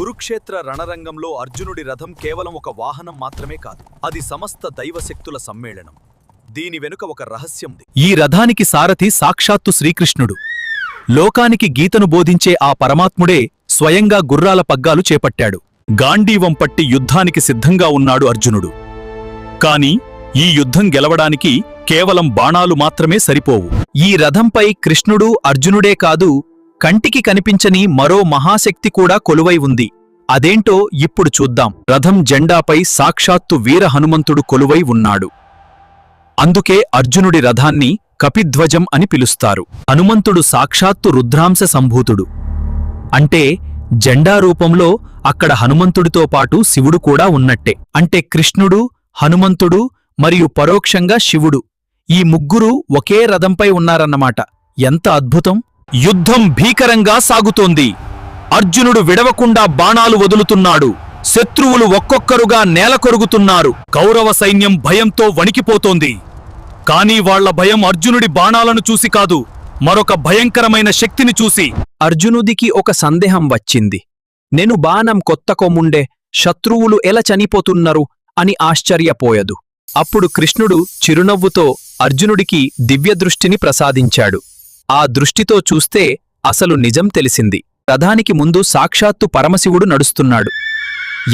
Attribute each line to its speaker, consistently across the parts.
Speaker 1: కురుక్షేత్ర రణరంగంలో అర్జునుడి రథం కేవలం ఒక వాహనం మాత్రమే కాదు అది సమస్త దైవశక్తుల సమ్మేళనం. దీని వెనుక ఒక రహస్యం
Speaker 2: ఈ రథానికి సారథి సాక్షాత్తు శ్రీకృష్ణుడు. లోకానికి గీతను బోధించే ఆ పరమాత్ముడే స్వయంగా గుర్రాల పగ్గాలు చేపట్టాడు. గాంధీవం పట్టి యుద్ధానికి సిద్ధంగా ఉన్నాడు అర్జునుడు. కాని ఈ యుద్ధం గెలవడానికి కేవలం బాణాలు మాత్రమే సరిపోవు. ఈ రథంపై కృష్ణుడు అర్జునుడే కాదు కంటికి కనిపించని మరో మహాశక్తి కూడా కొలువై ఉంది. అదేంటో ఇప్పుడు చూద్దాం. రథం జెండాపై సాక్షాత్తు వీర హనుమంతుడు కొలువై ఉన్నాడు. అందుకే అర్జునుడి రథాన్ని కపిధ్వజం అని పిలుస్తారు. హనుమంతుడు సాక్షాత్తు రుద్రాంశ సంభూతుడు. అంటే జెండా రూపంలో అక్కడ హనుమంతుడితో పాటు శివుడు కూడా ఉన్నట్టే. అంటే కృష్ణుడు హనుమంతుడు మరియు పరోక్షంగా శివుడు. ఈ ముగ్గురు ఒకే రథంపై ఉన్నారన్నమాట. ఎంత అద్భుతం! యుద్ధం భీకరంగా సాగుతోంది. అర్జునుడు విడవకుండా బాణాలు వదులుతున్నాడు. శత్రువులు ఒక్కొక్కరుగా నేలకొరుగుతున్నారు కౌరవ సైన్యం భయంతో వణికిపోతోంది. కానీ వాళ్ళ భయం అర్జునుడి బాణాలను చూసి కాదు మరొక భయంకరమైన శక్తిని చూసి. అర్జునుడికి ఒక సందేహం వచ్చింది. నేను బాణం కొత్త కొమ్ముండే శత్రువులు ఎలా చనిపోతున్నారు అని ఆశ్చర్యపోయదు. అప్పుడు కృష్ణుడు చిరునవ్వుతో అర్జునుడికి దివ్యదృష్టిని ప్రసాదించాడు. ఆ దృష్టితో చూస్తే అసలు నిజం తెలిసింది. రథానికి ముందు సాక్షాత్తు పరమశివుడు నడుస్తున్నాడు.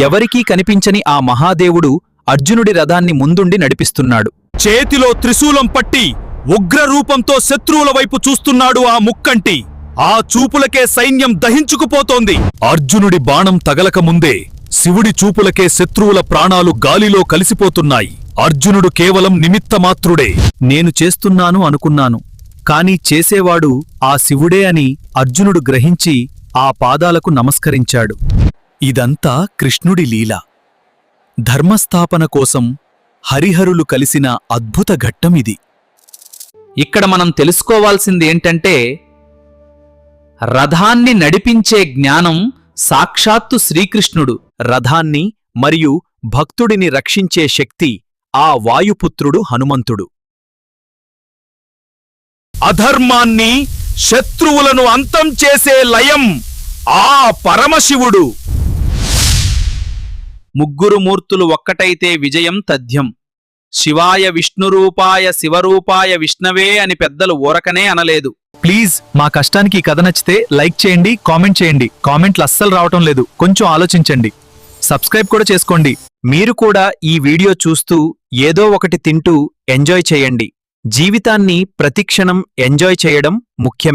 Speaker 2: ఎవరికీ కనిపించని ఆ మహాదేవుడు అర్జునుడి రథాన్ని ముందుండి నడిపిస్తున్నాడు. చేతిలో త్రిశూలం పట్టి ఉగ్రరూపంతో శత్రువుల వైపు చూస్తున్నాడు ఆ ముక్కంటి. ఆ చూపులకే సైన్యం దహించుకుపోతోంది. అర్జునుడి బాణం తగలక ముందే శివుడి చూపులకే శత్రువుల ప్రాణాలు గాలిలో కలిసిపోతున్నాయి. అర్జునుడు కేవలం నిమిత్తమాత్రుడే. నేను చేస్తున్నాను అనుకున్నాను. కాని చేసేవాడు ఆ శివుడే అని అర్జునుడు గ్రహించి ఆ పాదాలకు నమస్కరించాడు. ఇదంతా కృష్ణుడి లీల. ధర్మస్థాపన కోసం హరిహరులు కలిసిన అద్భుత ఘట్టమిది.
Speaker 3: ఇక్కడ మనం తెలుసుకోవాల్సింది ఏంటంటే రథాన్ని నడిపించే జ్ఞానం సాక్షాత్తు శ్రీకృష్ణుడు.
Speaker 2: రథాన్ని మరియు భక్తుడిని రక్షించే శక్తి ఆ వాయుపుత్రుడు హనుమంతుడు. అధర్మాన్ని శత్రువులను అంతం చేసే లయం ఆ పరమశివుడు.
Speaker 3: ముగ్గురు మూర్తులు ఒక్కటైతే విజయం తథ్యం. శివాయ విష్ణురూపాయ శివరూపాయ విష్ణవే అని పెద్దలు ఊరకనే అనలేదు.
Speaker 2: ప్లీజ్ మా కష్టానికి ఈ కథ నచ్చితే లైక్ చేయండి కామెంట్ చేయండి. కామెంట్లు అస్సలు రావటం లేదు. కొంచెం ఆలోచించండి. సబ్స్క్రైబ్ కూడా చేసుకోండి. మీరు కూడా ఈ వీడియో చూస్తూ ఏదో ఒకటి తింటూ ఎంజాయ్ చేయండి. జీవితాన్ని ప్రతిక్షణం ఎంజాయ్ చేయడం ముఖ్యమే.